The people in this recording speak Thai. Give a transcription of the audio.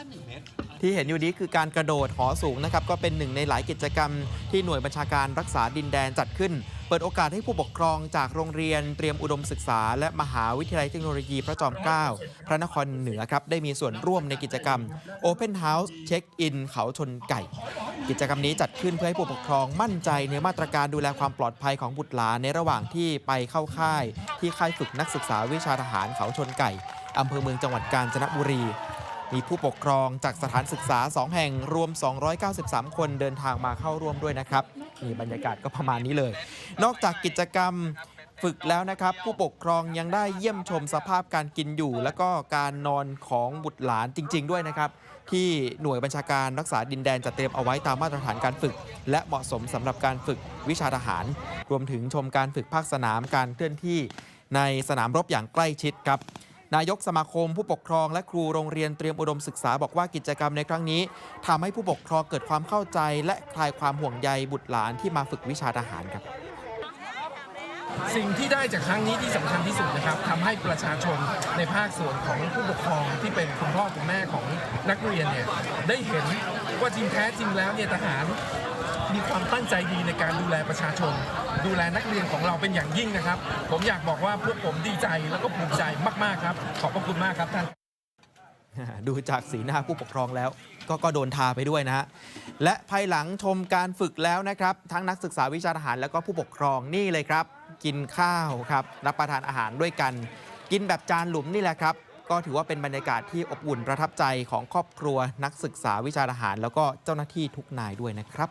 ค่หนึ่งเมตร ที่เห็นอยู่นี้คือการกระโดดหอสูงนะครับก็เป็นหนึ่งในหลายกิจกรรม ที่หน่วยบัญชาการรักษาดินแดนจัดขึ้น เปิดโอกาสให้ผู้ปกครองจากโรงเรียนเตรียมอุดมศึกษา และมหาวิทยาลัยเทคโนโลยีพระจอมเกล้าพระนครเหนือครับได้มีส่วนร่วมในกิจกรรม Open House Check In เขาชนไก่ กิจกรรมนี้จัดขึ้นเพื่อให้ผู้ปกครองมั่นใจในมาตรการดูแลความปลอดภัยของบุตรหลานในระหว่างที่ไปเข้าค่าย ที่ค่ายฝึกนักศึกษาวิชาทหารเขาชนไก่อำเภอเมืองจังหวัดกาญจนบุรี มีผู้ปกครองจากสถานศึกษา 2 แห่งรวม 293 คนเดินทางมาเข้าร่วมด้วยนะครับนี่บรรยากาศก็ประมาณนี้เลย นอกจากกิจกรรมฝึกแล้วนะครับ ผู้ปกครองยังได้เยี่ยมชมสภาพการกินอยู่ แล้วก็การนอนของบุตรหลานจริง ๆ ด้วยนะครับ ที่หน่วยบัญชาการรักษาดินแดนจัดเตรียมเอาไว้ตามมาตรฐานการฝึก และเหมาะสมสำหรับการฝึกวิชาทหาร รวมถึงชมการฝึกภาคสนามการเคลื่อนที่ในสนามรบอย่างใกล้ชิดครับ นายกสมาคม ผู้ปกครองและครูโรงเรียนเตรียมอุดมศึกษาบอกว่ากิจกรรมในครั้งนี้ทำให้ผู้ปกครองเกิดความเข้าใจ และคลายความห่วงใยบุตรหลานที่มาฝึกวิชาทหารครับสิ่งที่ได้จากครั้งนี้ที่สำคัญที่สุดนะครับทำให้ประชาชนในภาคส่วนของผู้ปกครองที่เป็นคุณพ่อคุณแม่ของนักเรียนเนี่ยได้เห็นว่าจริงแท้จริงแล้วเนี่ยทหาร ความตั้งใจดีในการดูแลประชาชน ดูแลนักเรียนของเราเป็นอย่างยิ่งนะครับ ผมอยากบอกว่าพวกผมดีใจแล้วก็ภูมิใจมากๆครับ ขอบพระคุณมากครับท่านดูจากสีหน้าผู้ปกครองแล้วก็ก็โดนทาไปด้วยนะฮะ และภายหลังชมการฝึกแล้วนะครับ ทั้งนักศึกษาวิชาทหารแล้วก็ผู้ปกครองนี่เลยครับ กินข้าวครับ รับประทานอาหารด้วยกัน กินแบบจานหลุมนี่แหละครับ ก็ถือว่าเป็นบรรยากาศที่อบอุ่นประทับใจของครอบครัวนักศึกษาวิชาทหาร แล้วก็เจ้าหน้าที่ทุกนายด้วยนะครับ